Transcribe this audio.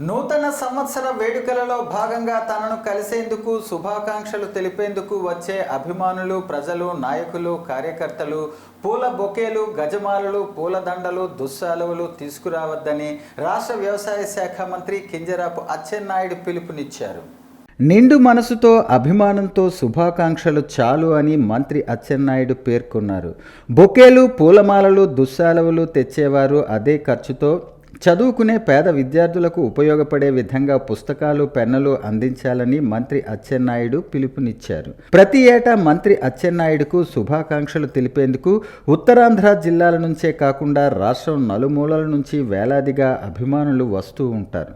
నూతన సంవత్సర వేడుకలలో భాగంగా తనను కలిసేందుకు శుభాకాంక్షలు తెలిపేందుకు వచ్చే అభిమానులు ప్రజలు నాయకులు కార్యకర్తలు పూల బొకేలు గజమాలలు పూలదండలు దుస్సాలువలు తీసుకురావద్దని రాష్ట్ర వ్యవసాయ శాఖ మంత్రి కింజరాపు అచ్చెన్నాయుడు పిలుపునిచ్చారు. నిండు మనసుతో అభిమానంతో శుభాకాంక్షలు చాలు అని మంత్రి అచ్చెన్నాయుడు పేర్కొన్నారు. బొకేలు పూలమాలలు దుస్సాలవులు తెచ్చేవారు అదే ఖర్చుతో చదువుకునే పేద విద్యార్థులకు ఉపయోగపడే విధంగా పుస్తకాలు పెన్నులు అందించాలని మంత్రి అచ్చెన్నాయుడు పిలుపునిచ్చారు. ప్రతి ఏటా మంత్రి అచ్చెన్నాయుడుకు శుభాకాంక్షలు తెలిపేందుకు ఉత్తరాంధ్ర జిల్లాల నుంచే కాకుండా రాష్ట్రం నలుమూలల నుంచి వేలాదిగా అభిమానులు వస్తూ ఉంటారు.